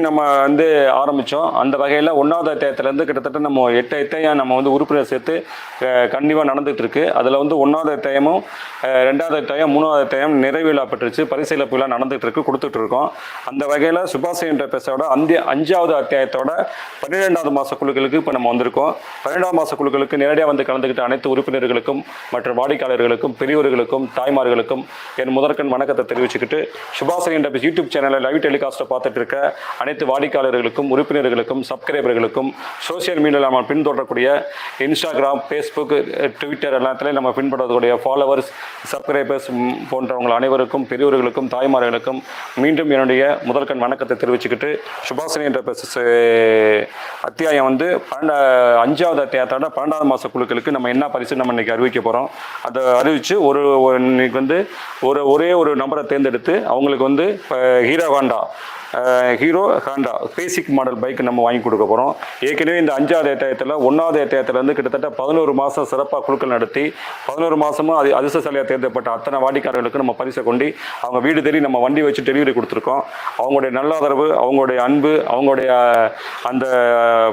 நம்ம வந்து ஆரம்பித்தோம் அந்த வகையில் ஒன்றாவது அத்தியாயத்துலேருந்து கிட்டத்தட்ட நம்ம எட்டு அத்தியாயம் நம்ம வந்து உறுப்பினர் சேர்த்து கண்டிப்பாக நடந்துகிட்டு இருக்கு. அதில் வந்து ஒன்றாவது அத்தியாயமும் ரெண்டாவது அத்தியாயம் மூணாவது அத்தியாயம் நிறைவிழா பெற்றுச்சு பரிசீலிப்பு விழா இருக்கு கொடுத்துட்டு இருக்கோம். அந்த வகையில் சுபாஷ் என்ற பேசோட அந்த அஞ்சாவது அத்தியாயத்தோட பன்னிரெண்டாவது மாத குழுக்களுக்கு இப்போ நம்ம வந்திருக்கோம். பன்னிரெண்டாவது மாத குழுக்களுக்கு நேரடியாக வந்து கலந்துக்கிட்ட அனைத்து உறுப்பினர்களுக்கும் மற்றும் வாடிக்கையாளர்களுக்கும் பெரியவர்களுக்கும் தாய்மார்களுக்கும் என் முதற்கண் வணக்கத்தை தெரிவிச்சுக்கிட்டு சுபாஷ் என்ற யூடியூப் சேனலில் லைவ் டெலிகாஸ்ட்டை பார்த்துட்டு இருக்க அனைத்து வாடிக்கையாளர்களுக்கும் உறுப்பினர்களுக்கும் சப்ஸ்கிரைபர்களுக்கும் சோஷியல் மீடியாவில் நம்ம பின்தொடரக்கூடிய இன்ஸ்டாகிராம் ஃபேஸ்புக் ட்விட்டர் எல்லாத்துலேயும் நம்ம பின்பற்றக்கூடிய ஃபாலோவர்ஸ் சப்ஸ்கிரைபர்ஸ் போன்றவங்க அனைவருக்கும் பெரியவர்களுக்கும் தாய்மார்களுக்கும் மீண்டும் என்னுடைய முதற்கண் வணக்கத்தை தெரிவிச்சுக்கிட்டு சுபாஷினி என்ற பேச அத்தியாயம் வந்து பன்னெண்டா அஞ்சாவது அத்தியாயத்தோட பன்னெண்டாவது மாத குழுக்களுக்கு நம்ம என்ன பரிசு நம்ம இன்னைக்கு அறிவிக்க போகிறோம் அதை அறிவித்து ஒரு ஒரு இன்னைக்கு வந்து ஒரு ஒரே ஒரு நம்பரை தேர்ந்தெடுத்து அவங்களுக்கு வந்து Hero Honda. Hero Honda basic model bike நம்ம வாங்கி கொடுக்க போகிறோம் ஏற்கனவே இந்த அஞ்சாவது அத்தியாயத்தில் ஒன்றாவது அத்தியாயத்துலேருந்து கிட்டத்தட்ட பதினோரு மாதம் சிறப்பாக குழுக்கள் நடத்தி பதினோரு மாதமும் அது அதிர்ஷ்டசாலியாக தேர்ந்தப்பட்ட அத்தனை வாடிக்காரர்களுக்கு நம்ம பரிசை கொண்டு அவங்க வீடு தேடி நம்ம வண்டி வச்சு டெலிவரி கொடுத்துருக்கோம். அவங்களுடைய நல்லாதரவு அவங்களுடைய அன்பு அவங்களுடைய அந்த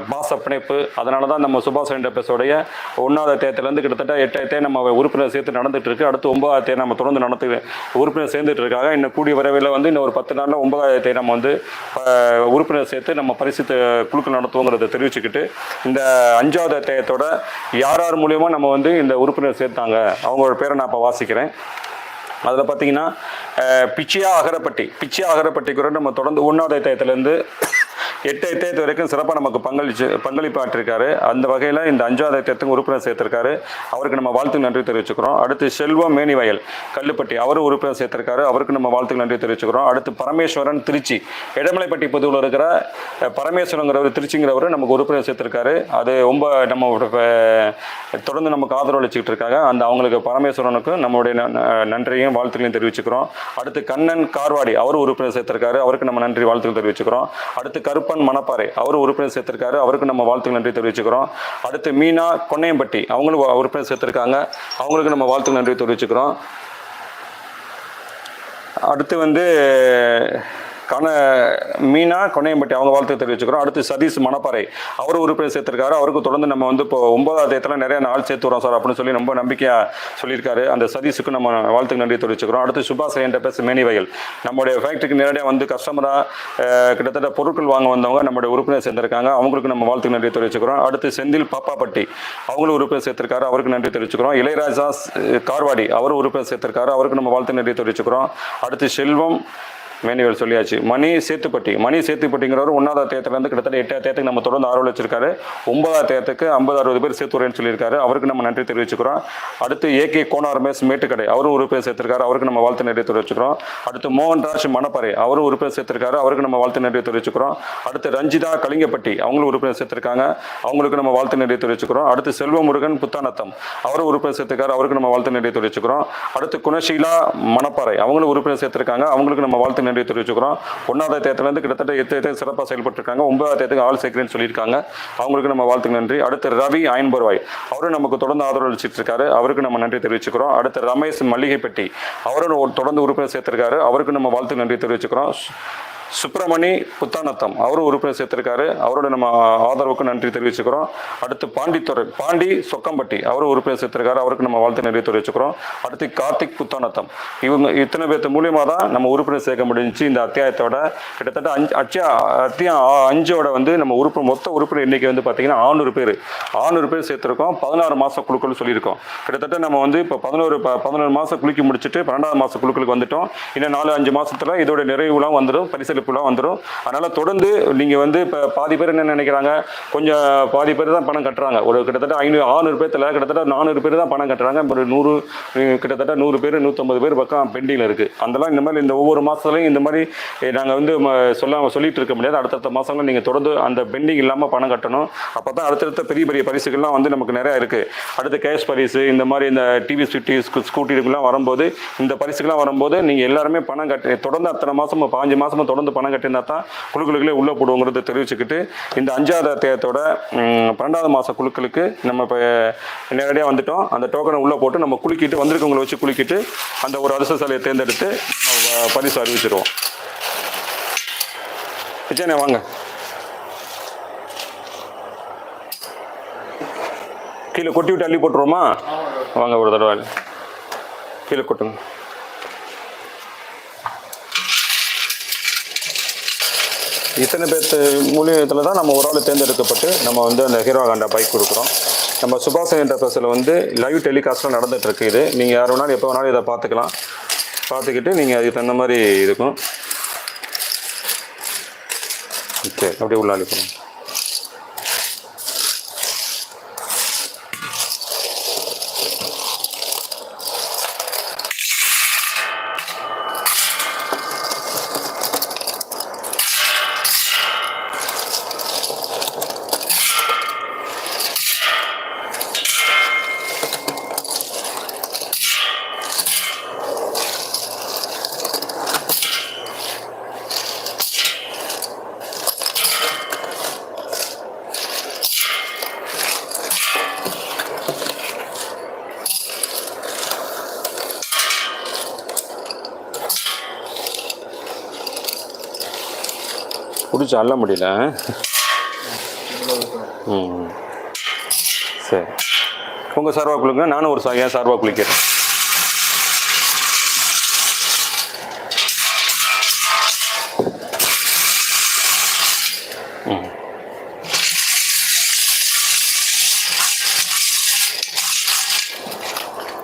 பாச பிணைப்பு அதனால தான் நம்ம சுபாஷ் சந்திர பேசோடைய ஒன்றாவது அத்தியாயத்துலேருந்து கிட்டத்தட்ட எட்டாயிரத்தே நம்ம உறுப்பினர் சேர்த்து நடந்துட்டு இருக்கு. அடுத்து ஒன்பதாவது நம்ம தொடர்ந்து நடத்து உறுப்பினர் சேர்ந்துட்டு இருக்காங்க. இன்னும் கூடிய விரைவில் வந்து இன்னும் ஒரு பத்து நாளில் ஒன்பதாயிரத்தை நம்ம வந்து அஹ், உறுப்பினர் சேர்த்து நம்ம பரிசுத்த குழுக்கள் நடத்துவோங்கிறத தெரிவிச்சுக்கிட்டு இந்த அஞ்சாவது அத்தியாயத்தோட யார் யார் மூலியமாக நம்ம வந்து இந்த உறுப்பினர் சேர்த்தாங்க அவங்களோட பேரை நான் இப்போ வாசிக்கிறேன். அதில் பார்த்தீங்கன்னா பிச்சியா அகரப்பட்டி பிச்சியா அகரப்பட்டி கூட நம்ம தொடர்ந்து ஒன்றாவது அத்தியாயத்துலேருந்து எட்டு அத்தியாயத்து வரைக்கும் சிறப்பாக நமக்கு பங்களிச்சு பங்களிப்பாற்றிருக்காரு அந்த வகையில் இந்த அஞ்சாவது அத்தியாயத்துக்கு உறுப்பினர் சேர்த்திருக்காரு. அவருக்கு நம்ம வாழ்த்துக்கு நன்றி தெரிவிச்சுக்கிறோம். அடுத்து செல்வம் மேனிவயல் கல்லுப்பட்டி அவரும் உறுப்பினர் சேர்த்திருக்காரு. அவருக்கு நம்ம வாழ்த்துக்கு நன்றி தெரிவிச்சுக்கிறோம். அடுத்து பரமேஸ்வரன் திருச்சி இடமலைப்பட்டி பொதுவில் இருக்கிற பரமேஸ்வரங்கிறவர் திருச்சிங்கிறவர் நமக்கு உறுப்பினர் சேர்த்திருக்காரு. அது ரொம்ப நம்ம தொடர்ந்து நமக்கு ஆதரவு அளிச்சுக்கிட்டு இருக்காங்க. அந்த அவங்களுக்கு பரமேஸ்வரனுக்கும் நம்மளுடைய ந- ந- நன்றியும் வாழ்த்துக்களையும் தெரிவிச்சுக்கிறோம். அடுத்து கண்ணன் கார்வாடி அவர் உறுப்பினர் சேர்த்திருக்காரு. அவருக்கு நம்ம நன்றி வாழ்த்துக்கள் தெரிவிச்சுக்கிறோம். அடுத்து கருப்பு கருப்பன் மணப்பாறை அவர் உறுப்பினர் சேர்த்திருக்காரு. அவருக்கு நம்ம வாழ்த்துக்கள் நன்றி தெரிவிச்சுக்கிறோம். அடுத்து மீனா கொன்னையம்பட்டி அவங்களும் உறுப்பினர் சேர்த்திருக்காங்க. அவங்களுக்கு நம்ம வாழ்த்துக்கள் நன்றி தெரிவிச்சுக்கிறோம். அடுத்து வந்து கன மீனா கொனையம்பட்டி அவங்க வாழ்த்து தெரிவிச்சுக்கிறோம். அடுத்து சதீஷ் மணப்பாறை. அவர் உறுப்பினர் சேர்த்திருக்காரு. அவருக்கு தொடர்ந்து நம்ம வந்து இப்போ ஒன்பதாவது தேதியில் நிறைய நாள் சேர்த்து வரோம் சார் அப்படின்னு சொல்லி ரொம்ப நம்பிக்கையாக சொல்லியிருக்காரு. அந்த சதீஷுக்கு நம்ம வாழ்த்துக்கு நன்றி தெரிவிச்சுக்கிறோம். அடுத்து சுபாஷ் என்ற பேச வயல். நம்முடைய ஃபேக்ட்ரிக்கு நேரடியாக வந்து கஸ்டமராக கிட்டத்தட்ட பொருட்கள் வாங்க வந்தவங்க நம்முடைய உறுப்பினர் சேர்ந்திருக்காங்க. அவங்களுக்கு நம்ம வாழ்த்துக்கு நன்றி தெரிவிச்சுக்கிறோம். அடுத்து செந்தில் பாப்பாப்பட்டி. அவங்களும் உறுப்பினர் சேர்த்திருக்காரு. அவருக்கு நன்றி தெரிவிச்சுக்கிறோம். இளையராஜா ஸ்- கார்வாடி. அவர் உறுப்பினர் சேர்த்திருக்காரு. அவருக்கு நம்ம வாழ்த்து நன்றி தெரிவிச்சுக்கிறோம். அடுத்து செல்வம் மேனுவல் சொல்லியாச்சு மணி சேத்துப்பட்டி மணி சேத்துப்பட்டிங்கிறவர் ஒன்றாவது அத்தியாயத்துலேருந்து கிட்டத்தட்ட எட்டாவது தேத்துக்கு நம்ம தொடர்ந்து ஆர்வம் வச்சிருக்காரு ஒன்பதாவது அத்தியாயத்துக்கு ஐம்பது அறுபது பேர் சேர்த்துறேன்னு சொல்லியிருக்காரு. அவருக்கு நம்ம நன்றி தெரிவிச்சுக்கிறோம். அடுத்து ஏகே கோனா ரமேஷ் மேட்டுக்கடை அவரும் உறுப்பினர் சேர்த்திருக்காரு. அவருக்கு நம்ம வாழ்த்து நன்றி தெரிவிச்சுக்கிறோம். அடுத்து மோகன்ராஜ் மணப்பறை அவரும் உறுப்பினர் சேர்த்திருக்காரு. அவருக்கு நம்ம வாழ்த்து நன்றி தெரிவிச்சுக்கிறோம். அடுத்து ரஞ்சிதா கலிங்கப்பட்டி அவங்களும் உறுப்பினர் சேர்த்திருக்காங்க. அவங்களுக்கு நம்ம வாழ்த்து நன்றி தெரிவிச்சுக்கிறோம். அடுத்து செல்வமுருகன் புத்தானத்தம் அவரும் உறுப்பினர் சேர்த்திருக்காரு. அவருக்கு நம்ம வாழ்த்து நன்றி தெரிவிச்சுக்கிறோம். அடுத்து குணசீலா மணப்பாறை அவங்களும் உறுப்பினர் சேர்த்திருக்காங்க. அவங்களுக்கு நம்ம வாழ்த்து நன்றி தெரிவிச்சுக்கிறோம். ஒன்றாவது தேர்தலேருந்து கிட்டத்தட்ட எட்டு தேர்தல் சிறப்பாக செயல்பட்டுருக்காங்க. ஒன்பதாவது தேர்தலுக்கு ஆள் சேர்க்கிறேன்னு சொல்லியிருக்காங்க. அவங்களுக்கு நம்ம வாழ்த்துக்கு நன்றி. அடுத்து ரவி ஐன்பருவாய் அவரும் நமக்கு தொடர்ந்து ஆதரவு அளிச்சிட்டு இருக்காரு அவருக்கு நம்ம நன்றி தெரிவிச்சுக்கிறோம். அடுத்து ரமேஷ் மல்லிகைப்பட்டி. அவரும் ஒரு தொடர்ந்து உறுப்பினர் சேர்த்திருக்காரு. அவருக்கு நம்ம வாழ்த்துக்கு நன்றி தெரிவிச்சுக்கிறோம். சுப்பிரமணி புத்தானத்தம். அவரும் உறுப்பினர் சேர்த்திருக்காரு. அவரோட நம்ம ஆதரவுக்கு நன்றி தெரிவிச்சுக்கிறோம். அடுத்து பாண்டித்துறை பாண்டி சொக்கம்பட்டி அவரும் உறுப்பினர் சேர்த்திருக்காரு. அவருக்கு நம்ம வாழ்த்து நன்றி தெரிவிச்சுக்கிறோம். அடுத்து கார்த்திக் புத்தானத்தம். இவங்க இத்தனை பேர்த்து மூலியமாக தான் நம்ம உறுப்பினர் சேர்க்க முடிஞ்சு இந்த அத்தியாயத்தோட கிட்டத்தட்ட அஞ்சு அச்சா அத்தியம் அஞ்சோட வந்து நம்ம உறுப்பு மொத்த உறுப்பினர் எண்ணிக்கை வந்து பார்த்தீங்கன்னா ஆநூறு பேர். ஆநூறு பேர் சேர்த்திருக்கோம். பதினாறு மாதம் குழுக்கள் சொல்லியிருக்கோம். கிட்டத்தட்ட நம்ம வந்து இப்போ பதினோரு பதினோரு மாதம் குளிக்கி முடிச்சுட்டு பன்னெண்டாவது மாதம் குழுக்களுக்கு வந்துட்டோம். இன்னும் நாலு அஞ்சு மாதத்தில் இதோட நிறைவுலாம் வந்துடும். பரிசளிப்புலாம் வந்துடும் அதனால தொடர்ந்து நீங்கள் வந்து இப்போ பாதி பேர் என்ன நினைக்கிறாங்க? கொஞ்சம் பாதி பேர் தான் பணம் கட்டுறாங்க. ஒரு கிட்டத்தட்ட ஐநூறு ஆறுநூறு பேர்த்துல கிட்டத்தட்ட நானூறு பேர் தான் பணம் கட்டுறாங்க. ஒரு நூறு கிட்டத்தட்ட நூறு பேர் நூற்றம்பது பேர் பக்கம் பெண்டிங்கில் இருக்கு. அதெல்லாம் இந்த மாதிரி இந்த ஒவ்வொரு மாசத்துலையும் இந்த மாதிரி நாங்கள் வந்து சொல்ல சொல்லிட்டு இருக்க முடியாது. அடுத்தடுத்த மாசங்களும் நீங்கள் தொடர்ந்து அந்த பெண்டிங் இல்லாமல் பணம் கட்டணும். அப்போ தான் அடுத்தடுத்த பெரிய பெரிய பரிசுகள்லாம் வந்து நமக்கு நிறையா இருக்குது அடுத்து கேஷ் பரிசு இந்த மாதிரி இந்த டிவி ஸ்விட்டி ஸ்கூட்டி இதுக்கெல்லாம் வரும்போது இந்த பரிசுகள்லாம் வரும்போது நீங்கள் எல்லாருமே பணம் கட்டி தொடர்ந்து அத்தனை மாதமும் பாஞ்சு மாதமும் தொடர்ந்து பணம் கட்டினா தான் குழுக்களுக்குள்ளே உள்ளே போடுவோங்கிறத தெரிவிச்சுக்கிட்டு இந்த அஞ்சாவது தேதத்தோட பன்னெண்டாவது மாத குழுக்களுக்கு நம்ம இப்போ நேரடியாக வந்துட்டோம். அந்த டோக்கனை உள்ளே போட்டு நம்ம குலுக்கிட்டு வந்திருக்கவங்களை வச்சு குலுக்கிட்டு அந்த ஒரு அதிர்ஷ்டசாலியை தேர்ந்தெடுத்து நம்ம பரிசு அறிவிச்சிருவோம். விஜயனே வாங்க. கீழே கொட்டி விட்டு அள்ளி போட்டுருவோமா? வாங்க ஒரு தடவை கீழே கொட்டுங்க. இத்தனை பேர்த்து மூலியத்தில் தான் நம்ம ஒரு ஆள் தேர்ந்தெடுக்கப்பட்டு நம்ம வந்து அந்த ஹீரோ ஹாண்டா பைக் கொடுக்குறோம். நம்ம சுபாஷ் என்டர்பிரைஸில் வந்து லைவ் டெலிகாஸ்ட்லாம் நடந்துகிட்ருக்கு இது. நீங்கள் யார் வேணாலும் எப்போ வேணாலும் இதை பார்த்துக்கலாம். பார்த்துக்கிட்டு நீங்கள் அதுக்கு தகுந்த மாதிரி இருக்கும். ஓகே அப்படியே உள்ள அனுப்பணும் பிடிச்சி அள்ள முடியல. ம். சரி. உங்கள் சார்பாக குளிங்க நானும் ஒரு சா சார்பாக சார்பா குளிக்கிறேன்.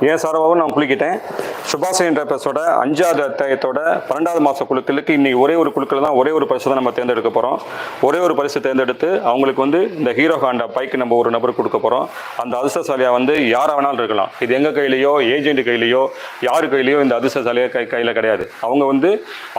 ஏன் சார்பாகவும் நான் குளிக்கிட்டேன் சுபாஷ் என்டர்பிரைஸோட அஞ்சாவது அத்தியாயத்தோட பன்னெண்டாவது மாத குழுக்களுக்கு இன்னைக்கு ஒரே ஒரு குழுக்கள் தான் ஒரே ஒரு பரிசு தான் நம்ம தேர்ந்தெடுக்க போகிறோம் ஒரே ஒரு பரிசு தேர்ந்தெடுத்து அவங்களுக்கு வந்து இந்த ஹீரோ ஹாண்டா பைக் நம்ம ஒரு நபருக்கு கொடுக்க போகிறோம் அந்த அதிர்ஷ்டசாலியாக வந்து யாராக வேணாலும் இருக்கலாம். இது எங்கள் கையிலையோ ஏஜென்ட் கையிலையோ யார் கையிலையோ இந்த அதிர்ஷ்டசாலியாக கை கையில் கிடையாது. அவங்க வந்து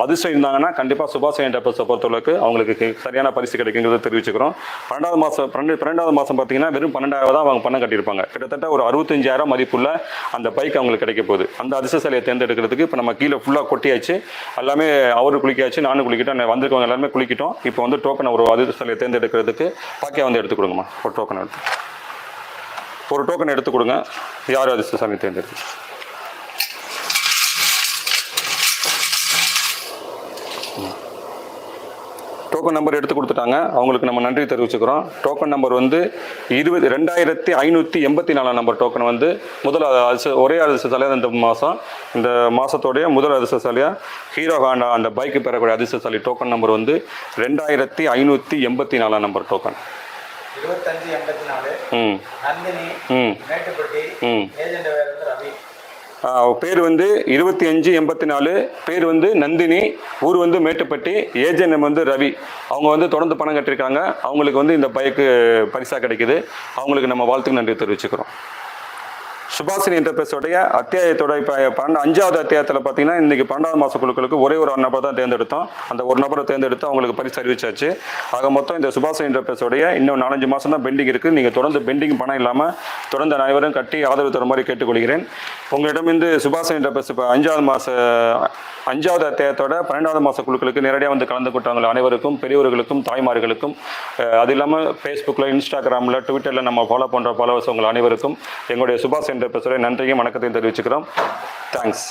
அதிர்ஷ்டம் இருந்தாங்கன்னா கண்டிப்பாக சுபாஷ் என்டர்பிரைஸை பொறுத்தளவுக்கு அவங்களுக்கு சரியான பரிசு கிடைக்குங்கிறத தெரிவிச்சுக்கிறோம். பன்னெண்டாவது மாதம் பன்னெண்டு பன்னெண்டாவது மாதம் பார்த்தீங்கன்னா வெறும் பன்னெண்டாயிரம் தான் அவங்க பணம் கட்டியிருப்பாங்க. கிட்டத்தட்ட ஒரு அறுபத்தஞ்சாயிரம் மதிப்புள்ள அந்த பைக் அவங்களுக்கு கிடைக்க போகுது. அந்த அதிர்ஷ்டசாலியை தேர்ந்தெடுக்கிறதுக்கு இப்போ நம்ம கீழே ஃபுல்லாக கொட்டியாச்சு. எல்லாமே அவரு குளிக்காச்சு நானும் குளிக்கிட்டோம். நான் வந்திருக்கவங்க எல்லாருமே குளிக்கிட்டோம். இப்போ வந்து டோக்கனை ஒரு அதிர்ஷ்டசாலியை தேர்ந்தெடுக்கிறதுக்கு பாக்கியா வந்து எடுத்து கொடுங்கம்மா. ஒரு டோக்கன் எடுத்து. ஒரு டோக்கன் எடுத்து கொடுங்க. யார் அதிர்ஷ்டசாலியை தேர்ந்தெடுத்து? டோக்கன் நம்பர் எடுத்து கொடுத்துட்டாங்க. அவங்களுக்கு நம்ம நன்றி தெரிவிச்சுக்கிறோம். டோக்கன் நம்பர் வந்து இருபது ரெண்டாயிரத்தி ஐநூற்றி எண்பத்தி நாலாம் நம்பர் டோக்கன் வந்து முதல் அதிர்ஷ்ட ஒரே அதிர்ஷ்டசாலியாக இந்த மாதம் இந்த மாதத்தோடைய முதல் அதிர்ஷ்டசாலியாக ஹீரோ ஹாண்டா அந்த பைக்கு பெறக்கூடிய அதிர்ஷ்டசாலி டோக்கன் நம்பர் வந்து ரெண்டாயிரத்தி ஐநூற்றி எண்பத்தி நாலாம் நம்பர் டோக்கன் இருபத்தஞ்சு எண்பத்தி நாலு ம். நந்தினி ம். மேட்டுப்பட்டி ம். ஏஜென்ட் ரவி. பேர் வந்து இருபத்தி அஞ்சு எண்பத்தி நாலு. பேர் வந்து நந்தினி ஊர் வந்து மேட்டுப்பட்டி ஏஜென்ட் வந்து ரவி. அவங்க வந்து தொடர்ந்து பணம் கட்டியிருக்காங்க. அவங்களுக்கு வந்து இந்த பைக்கு பரிசாக கிடைக்குது. அவங்களுக்கு நம்ம வாழ்த்துக்கு நன்றி தெரிவிச்சுக்கிறோம். சுபாசினி என்டர்பிரைஸோடைய அத்தியாயத்தோட இப்போ பன்னெண்டு அஞ்சாவது அத்தியாயத்தில் பார்த்தீங்கன்னா இன்னைக்கு பன்னெண்டாவது மாத குழுக்களுக்கு ஒரே ஒரு நபர் தான் தேர்ந்தெடுத்தோம். அந்த ஒரு நபரை தேர்ந்தெடுத்து அவங்களுக்கு பரிசு அறிவிச்சாச்சு. ஆக மொத்தம் இந்த சுபாசினி என்டர்பிரைஸோடைய இன்னும் நாலஞ்சு மாதம் தான் பெண்டிங் இருக்குது நீங்கள் தொடர்ந்து பெண்டிங் பணம் இல்லாமல் தொடர்ந்து அனைவரும் கட்டி ஆதரவு தர மாதிரி கேட்டுக்கொள்கிறேன். உங்களிடமிருந்து சுபாசினி என்டர்பிரைஸ் இப்போ அஞ்சாவது மாத அஞ்சாவது அத்தியாயத்தோட பன்னெண்டாவது மாத குழுக்களுக்கு நேரடியாக வந்து கலந்து கொண்டவங்க அனைவருக்கும் பெரியவர்களுக்கும் தாய்மார்களுக்கும் அது இல்லாமல் ஃபேஸ்புக்கில் இன்ஸ்டாகிராமில் ட்விட்டரில் நம்ம ஃபாலோ பண்ணுற ஃபாலோவர்ஸ் உங்கள் அனைவருக்கும் எங்களுடைய சுபாஷ் என்ற பேசுகிற நன்றியும் வணக்கத்தையும் தெரிவிச்சுக்கிறோம். தேங்க்ஸ்